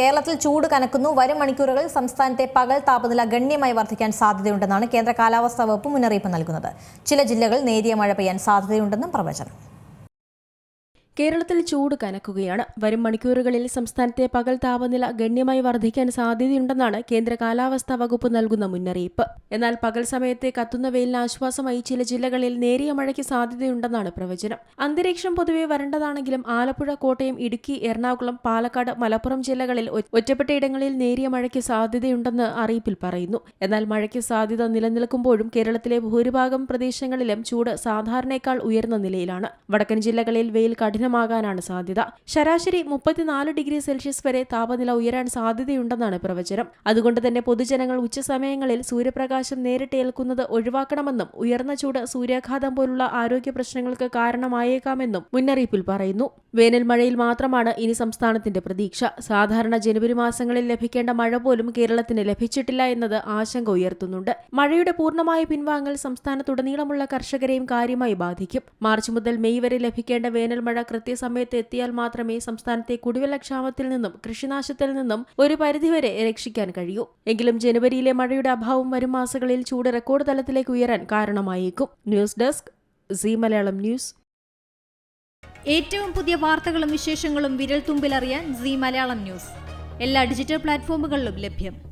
കേരളത്തിൽ ചൂട് കനക്കുന്നു. വരും മണിക്കൂറുകളിൽ സംസ്ഥാനത്തെ പകൽ താപനില ഗണ്യമായി വർദ്ധിക്കാൻ സാധ്യതയുണ്ടെന്നാണ് കേന്ദ്ര കാലാവസ്ഥാ വകുപ്പ് മുന്നറിയിപ്പ് നൽകുന്നത്. ചില ജില്ലകളിൽ നേരിയ മഴ പെയ്യാൻ സാധ്യതയുണ്ടെന്നും പ്രവചനം. കേരളത്തിൽ ചൂട് കനക്കുകയാണ്. വരും മണിക്കൂറുകളിൽ സംസ്ഥാനത്തെ പകൽ താപനില ഗണ്യമായി വർദ്ധിക്കാൻ സാധ്യതയുണ്ടെന്നാണ് കേന്ദ്ര കാലാവസ്ഥാ വകുപ്പ് നൽകുന്ന മുന്നറിയിപ്പ്. എന്നാൽ പകൽ സമയത്തെ കത്തുന്ന വെയിലിന് ആശ്വാസമായി ചില ജില്ലകളിൽ നേരിയ മഴയ്ക്ക് സാധ്യതയുണ്ടെന്നാണ് പ്രവചനം. അന്തരീക്ഷം പൊതുവെ വരണ്ടതാണെങ്കിലും ആലപ്പുഴ കോട്ടയം ഇടുക്കി എറണാകുളം പാലക്കാട് മലപ്പുറം ജില്ലകളിൽ ഒറ്റപ്പെട്ട ഇടങ്ങളിൽ നേരിയ മഴയ്ക്ക് സാധ്യതയുണ്ടെന്ന് അറിയിപ്പിൽ പറയുന്നു. എന്നാൽ മഴയ്ക്ക് സാധ്യത നിലനിൽക്കുമ്പോഴും കേരളത്തിലെ ഭൂരിഭാഗം പ്രദേശങ്ങളിലും ചൂട് സാധാരണയേക്കാൾ ഉയർന്ന നിലയിലാണ്. വടക്കൻ ജില്ലകളിൽ വെയിൽ കഠിനമാകാനാണ് സാധ്യത. ശരാശരി മുപ്പത്തിനാല് ഡിഗ്രി സെൽഷ്യസ് വരെ താപനില ഉയരാൻ സാധ്യതയുണ്ടെന്നാണ് പ്രവചനം. അതുകൊണ്ട് തന്നെ പൊതുജനങ്ങൾ ഉച്ചസമയങ്ങളിൽ സൂര്യപ്രകാശം നേരിട്ട് ഏൽക്കുന്നത് ഒഴിവാക്കണമെന്നും ഉയർന്ന ചൂട് സൂര്യാഘാതം പോലുള്ള ആരോഗ്യ പ്രശ്നങ്ങൾക്ക് കാരണമായേക്കാമെന്നും മുന്നറിയിപ്പിൽ പറയുന്നു. വേനൽ മഴയിൽ മാത്രമാണ് ഇനി സംസ്ഥാനത്തിന്റെ പ്രതീക്ഷ. സാധാരണ ജനുവരി മാസങ്ങളിൽ ലഭിക്കേണ്ട മഴ പോലും കേരളത്തിന് ലഭിച്ചിട്ടില്ല എന്നത് ആശങ്ക ഉയർത്തുന്നുണ്ട്. മഴയുടെ പൂർണമായ പിൻവാങ്ങൽ സംസ്ഥാനത്തുടനീളമുള്ള കർഷകരെയും കാര്യമായി ബാധിക്കും. മാർച്ച് മുതൽ മെയ് വരെ ലഭിക്കേണ്ട വേനൽ മഴ കൃത്യസമയത്ത് എത്തിയാൽ മാത്രമേ സംസ്ഥാനത്തെ കുടിവെള്ളക്ഷാമത്തിൽ നിന്നും കൃഷിനാശത്തിൽ നിന്നും ഒരു പരിധിവരെ രക്ഷിക്കാൻ കഴിയൂ. എങ്കിലും ജനുവരിയിലെ മഴയുടെ അഭാവം വരും മാസങ്ങളിൽ ചൂട് റെക്കോർഡ് തലത്തിലേക്ക് ഉയരാൻ കാരണമായേക്കും. News desk Zee Malayalam news. ഏറ്റവും പുതിയ വാർത്തകളും വിശേഷങ്ങളും വിരൽ തുമ്പിലറിയാൻ സി മലയാളം ന്യൂസ്. എല്ലാ ഡിജിറ്റൽ പ്ലാറ്റ്ഫോമുകളിലും ലഭ്യം.